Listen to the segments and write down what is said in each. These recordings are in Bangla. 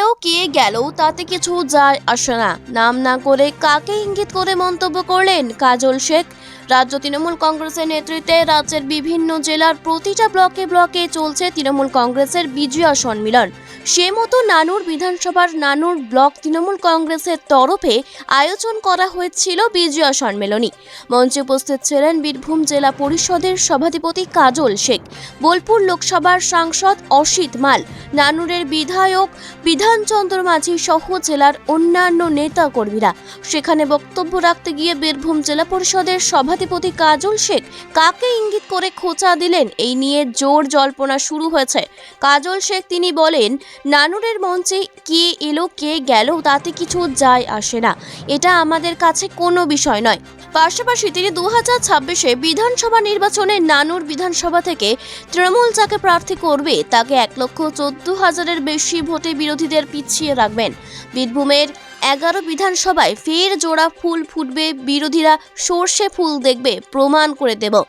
এলো কে গেল তাতে কিছু যায় আসে না। নাম না করে কাকে ইঙ্গিত করে মন্তব্য করলেন কাজল শেখ? রাজ্য তৃণমূল কংগ্রেসের নেতৃত্বে রাজ্যের বিভিন্ন জেলার প্রতিটা ব্লকে ব্লকে চলছে তৃণমূল কংগ্রেসের বিজয়া সম্মিলন। সে মতো নানুর বিধানসভার নানুর ব্লক তৃণমূল কংগ্রেসের তরফে আয়োজন করা হয়েছিল বিজয়া সম্মেলনী। মঞ্চে উপস্থিত ছিলেন বীরভূম জেলা পরিষদের সভাধিপতি কাজল শেখ, বোলপুর লোকসভার সাংসদ অসিত মাল নানুরের বিধায়ক বিধানচন্দ্র মাঝি সহ জেলার অন্যান্য নেতা কর্মীরা সেখানে বক্তব্য রাখতে গিয়ে বীরভূম জেলা পরিষদের সভাধিপতি কাজল শেখ কাকে ইঙ্গিত করে খোঁচা দিলেন এই নিয়ে জোর জল্পনা শুরু হয়েছে। কাজল শেখ তিনি বলেন, নানুরের মঞ্চে কে এলো, কে গেল, তাতে কিছু যায় আসে না। এটা আমাদের কাছে কোনো বিষয় নয়। পাশাপাশি তিনি দু হাজার ছাব্বিশে বিধানসভা নির্বাচনে নানুর বিধানসভা থেকে তৃণমূল যাকে প্রার্থী করবে, তাকে এক লক্ষ চোদ্দ হাজারের বেশি ভোটে বিরোধীদের পিছিয়ে রাখবেন। বীরভূমের এগারো বিধানসভায় ফের জোড়া ফুল ফুটবে, বিরোধীরা সর্ষে ফুল দেখবে, প্রমাণ করে দেব।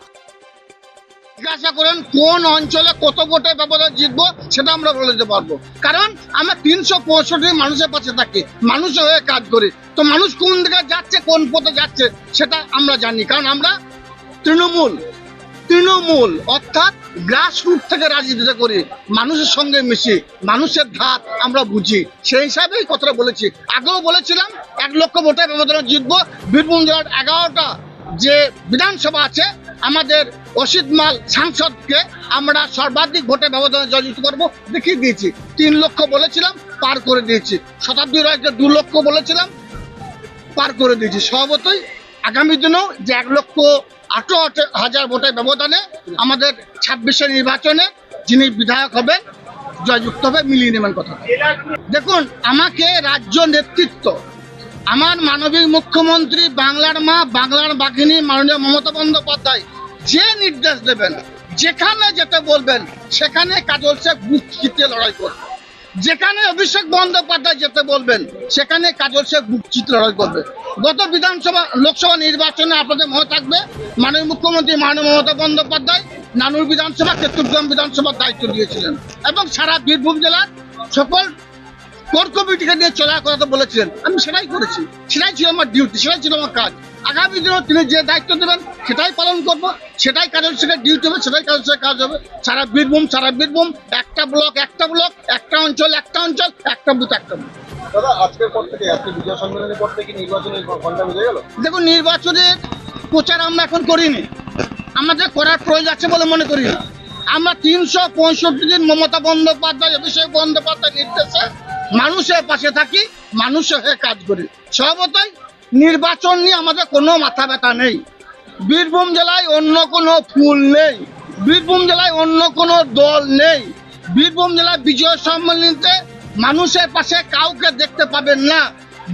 জিজ্ঞাসা করেন, কোন অঞ্চলে কত ভোটে ব্যবধান জিতবো, সেটা আমরা বলে দিতে পারব। কারণ, আমরা তিনশো পঁয়ষট্টি মানুষের পাশে থাকি, মানুষ হয়ে কাজ করি। তো মানুষ কোন দিকে যাচ্ছে, কোন পথে যাচ্ছে, সেটা আমরা জানি। কারণ আমরা তৃণমূল। তৃণমূল, অর্থাৎ গ্রাসরুট থেকে রাজনীতিটা করি। মানুষের সঙ্গে মিশি, মানুষের ধাত আমরা বুঝি। সেই হিসাবেই কথাটা বলেছি। আগেও বলেছিলাম, এক লক্ষ ভোটে ব্যবধানে জিতবো। বীরভূম জেলার এগারোটা যে বিধানসভা আছে, আমাদের অসিত মাল সাংসদকে আমরা সর্বাধিক ভোটে ব্যবধানে জয়যুক্ত করব দেখিয়ে দিয়েছি। তিন লক্ষ বলেছিলাম, পার করে দিয়েছি। শতাব্দী রায়কে দু লক্ষ বলেছিলাম, পার করে দিয়েছি। স্বভাবতই আগামী দিনেও যে এক লক্ষ আঠারো হাজার ভোটের ব্যবধানে আমাদের ছাব্বিশে নির্বাচনে যিনি বিধায়ক হবেন, জয়যুক্ত হবে মিলিয়ে নেবেন কথা। দেখুন, আমাকে রাজ্য নেতৃত্ব, আমার মানবিক মুখ্যমন্ত্রী, বাংলার মা, বাংলার বাঘিনী, মাননীয় মমতা বন্দ্যোপাধ্যায়, যে নির্দেশ দেবেন, যেখানে যেতে বলবেন, সেখানে কাজল শেখ বুক চিতে লড়াই করবে। যেখানে অভিষেক বন্দ্যোপাধ্যায় যেতে বলবেন, সেখানে কাজল শেখ বুক চিত্র লড়াই করবে। গত বিধানসভা, লোকসভা নির্বাচনে আপনাদের মনে থাকবে মাননীয় মুখ্যমন্ত্রী মাননীয় মমতা বন্দ্যোপাধ্যায় নানুর বিধানসভা চট্টগ্রাম বিধানসভার দায়িত্ব দিয়েছিলেন এবং সারা বীরভূম জেলার সকল কোর কমিটিকে নিয়ে চলার কথা বলেছিলেন। আমি সেটাই করেছি। সেটাই ছিল আমার ডিউটি সেটাই ছিল আমার কাজ। আগামী দিনেও তিনি যে দায়িত্ব দেবেন সেটাই পালন করব সেটাই কাজের সঙ্গে ডিউটি হবে সেটাই কাজের সঙ্গে কাজ হবে। সারা বীরভূম সারা বীরভূম একটা ব্লক একটা ব্লক একটা অঞ্চল একটা অঞ্চল একটা বুথ একটা বুথ। দাদা আজকের পর থেকে আজকে বিজয় সম্মেলনের পর থেকে নির্বাচনের ঘণ্টা বেজে গেল? দেখুন নির্বাচনের প্রচার আমরা এখন করিনি। আমাদের করার প্রয়োজন আছে বলে মনে করি না। আমরা তিনশো পঁয়ষট্টি দিন মমতা বন্দ্যোপাধ্যায়, অভিষেক বন্দ্যোপাধ্যায় নির্দেশে মানুষের পাশে থাকি, মানুষের হয়ে কাজ করি। স্বভাবতই নির্বাচন নিয়ে আমাদের কোনো মাথা ব্যথা নেই। বীরভূম জেলায় অন্য কোনো ফুল নেই। বীরভূম জেলায় অন্য কোনো দল নেই। বীরভূম জেলায় বিজয় সম্মেলনীতে মানুষের পাশে কাউকে দেখতে পাবেন না।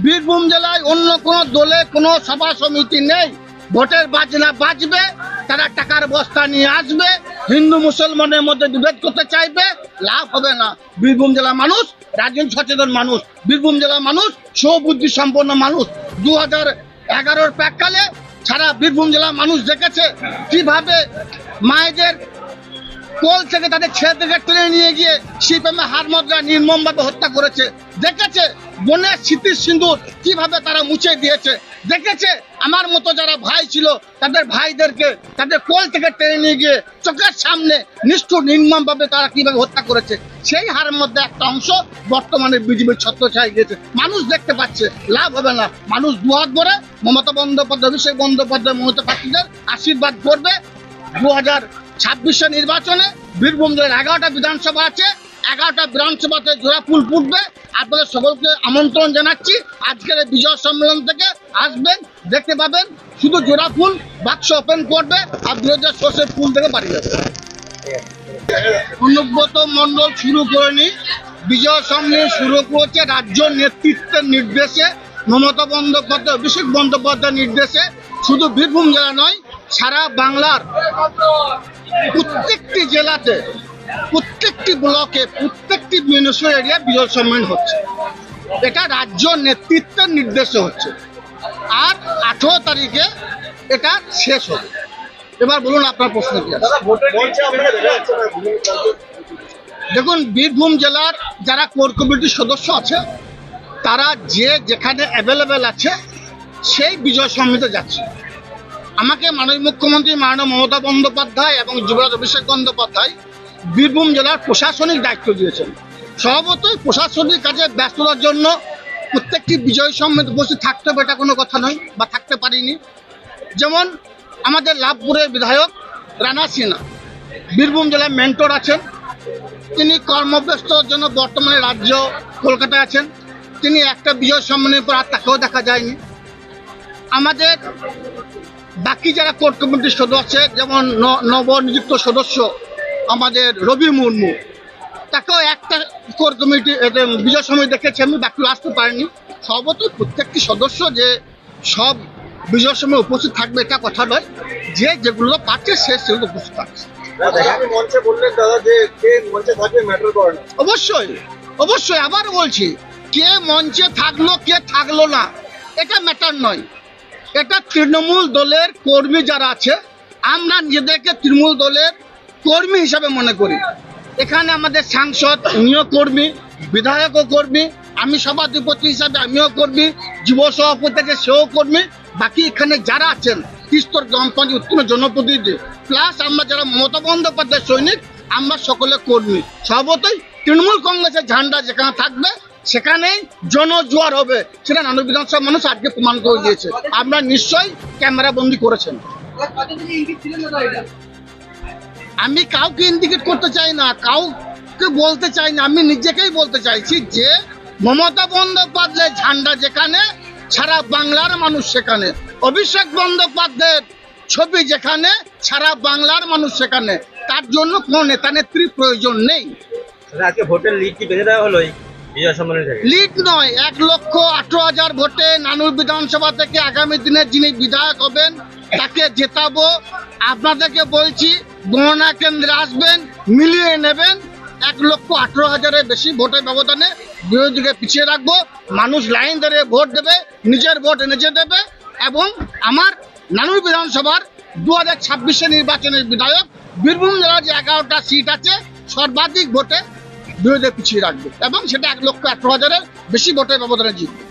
বীরভূম জেলায় অন্য কোনো দলে কোনো সভা সমিতি নেই। ভোটের বাজনা বাজবে, তারা টাকার বস্তা নিয়ে আসবে, হিন্দু মুসলমানের মধ্যে বিভেদ করতে চাইবে, লাভ হবে না। বীরভূম জেলার মানুষ রাজনীতি সচেতন মানুষ। বীরভূম জেলার মানুষ, সৌবুদ্ধি সম্পন্ন মানুষ। দু হাজার এগারোর প্যাককালে সারা বীরভূম জেলার মানুষ দেখেছে কীভাবে মায়েদের কোল থেকে তাদের ছেলেদেরকে টেনে নিয়ে গিয়ে শিল্পে হার মদ্রা নির্মমভাবে হত্যা করেছে। দেখেছে বনের স্মৃতির সিঁদুর কীভাবে তারা মুছে দিয়েছে? দেখেছে? আমার মতো যারা ভাই ছিল, তাদের ভাইদেরকে তাদের কোল থেকে টেনে নিয়ে গিয়ে চোখের সামনে নিষ্ঠুর, নির্মমভাবে তারা কীভাবে হত্যা করেছে, সেই হারের মধ্যে একটা অংশ বর্তমানে বিজেপির ছত্র ছাই গিয়েছে। মানুষ দেখতে পাচ্ছে, লাভ হবে না। মানুষ দুহাত ভরে মমতা বন্দ্যোপাধ্যায়, অভিষেক বন্দ্যোপাধ্যায় মমতা প্রার্থীদের আশীর্বাদ করবে। দু হাজার ছাব্বিশে নির্বাচনে বীরভূম জেলার এগারোটা বিধানসভা আছে। এগারোটা বিধানসভাতে জোড়া ফুল ফুটবে। আপনাদের সকলকে আমন্ত্রণ জানাচ্ছি। আজকের এই বিজয় সম্মেলন থেকে আসবেন, দেখতে পাবেন, শুধু জোড়া ফুল, বাক্স ওপেন করবে আর বিরোধীরা সর্ষে ফুল থেকে বাড়ি যাবে। অনুব্রত মণ্ডল শুরু করেনি বিজয় সম্মেলন শুরু করেছে রাজ্য নেতৃত্বের নির্দেশে। মমতা বন্দ্যোপাধ্যায়, অভিষেক বন্দ্যোপাধ্যায়ের নির্দেশে। শুধু বীরভূম জেলা নয়, সারা বাংলার প্রত্যেকটি জেলাতে প্রত্যেকটি ব্লকে, প্রত্যেকটি মিউনিসিপাল এরিয়া বিজয় সম্মেলন হচ্ছে। এটা রাজ্য নেতৃত্বের নির্দেশে হচ্ছে। আর আঠেরো তারিখে এটা শেষ হবে। এবার বলুন আপনার প্রশ্ন কি। দেখুন, বীরভূম জেলার যারা কোর কমিটির সদস্য আছে, তারা যে যেখানে অ্যাভেলেবেল আছে, সেই বিজয় সমিতিতে যাচ্ছে। আমাকে মাননীয় মুখ্যমন্ত্রী মাননীয় মমতা বন্দ্যোপাধ্যায় এবং যুবরাজ অভিষেক বন্দ্যোপাধ্যায় বীরভূম জেলার প্রশাসনিক দায়িত্ব দিয়েছেন। স্বভাবতই প্রশাসনিক কাজে ব্যস্ততার জন্য প্রত্যেকটি বিজয় সমিতি উপস্থিত থাকতে হবে এটা কোনো কথা নয় বা থাকতে পারিনি। যেমন আমাদের লাভপুরের বিধায়ক রানা সিনহা, বীরভূম জেলায় মেন্টর আছেন। তিনি কর্মব্যস্তর জন্য বর্তমানে রাজ্য কলকাতায় আছেন। তিনি একটা বিজয় সম্মানের পর আর তাকেও দেখা যায়নি। আমাদের বাকি যারা কোর্ট কমিটির সদস্য আছে, যেমন নবনিযুক্ত সদস্য আমাদের রবি মুর্মু। তাকেও একটা কোর কমিটি বিজয় সমিতি দেখেছি আমি বাকি আসতে পারিনি। সর্বতই প্রত্যেকটি সদস্য যে সব বিজয় সময় উপস্থিত থাকবে এটা কথা নয়। যে যেগুলো পাচ্ছে সে সেগুলো উপস্থিত থাকছে। অবশ্যই অবশ্যই আবার বলছি কে মঞ্চে থাকল কে থাকল না এটা ম্যাটার নয়। এটা তৃণমূল দলের কর্মী যারা আছে আমরা নিজেদেরকে তৃণমূল দলের কর্মী হিসাবে মনে করি। এখানে আমাদের সাংসদ উনিও কর্মী, বিধায়কও কর্মী, আমি সভাধিপতি হিসাবে আমিও কর্মী, যুব সভাপতি আছে সেও কর্মী, বাকি এখানে যারা আছেন, তিস্তর গ্রাম পঞ্চায়েত উত্তীর্ণ জনপ্রতিনিধি প্লাস আমরা যারা মমতা বন্দ্যোপাধ্যায় সৈনিক, আমরা সকলে কর্মী। সর্বতই তৃণমূল কংগ্রেসের ঝান্ডা যেখানে থাকবে, সেখানেই জনজোয়ার হবে। সেটা নানু বিধানসভা মানুষ আজকে প্রমাণ করে দিয়েছে। আমরা নিশ্চয়ই ক্যামেরা বন্দি করেছেন। আমি কাউকে ইন্ডিকেট করতে চাই না কাউকে বলতে চাই না আমি নিজেকেই বলতে চাইছি যে মমতা বন্দ্যোপাধ্যায়ের ঝান্ডা যেখানে সারা বাংলার মানুষ সেখানে। অভিষেক বন্দ্যোপাধ্যায়ের ছবি যেখানে সারা বাংলার মানুষ সেখানে। তার জন্য কোনো নেতা নেত্রীর প্রয়োজন নেই। আজকে ভোটের লিড কি বেঁধে দেওয়া হলো এই বিজয় সম্মেলন থেকে? লিড নয় এক লক্ষ আঠারো হাজার ভোটে নানুর বিধানসভা থেকে আগামী দিনে যিনি বিধায়ক হবেন তাকে জেতাবো। আপনাদেরকে বলছি গণনা কেন্দ্রে আসবেন, মিলিয়ে নেবেন। এক লক্ষ আঠারো হাজারের বেশি ভোটের ব্যবধানে বিরোধীকে পিছিয়ে রাখব। মানুষ লাইন ধরে ভোট দেবে, নিজের ভোট নিজে দেবে এবং আমার নানুর বিধানসভার দু হাজার ছাব্বিশে নির্বাচনের বিধায়ক বীরভূম জেলার যে এগারোটা সিট আছে, সর্বাধিক ভোটে বিরোধী পিছিয়ে রাখবে এবং সেটা এক লক্ষ আঠারো হাজারের বেশি ভোটের ব্যবধানে জিতবে।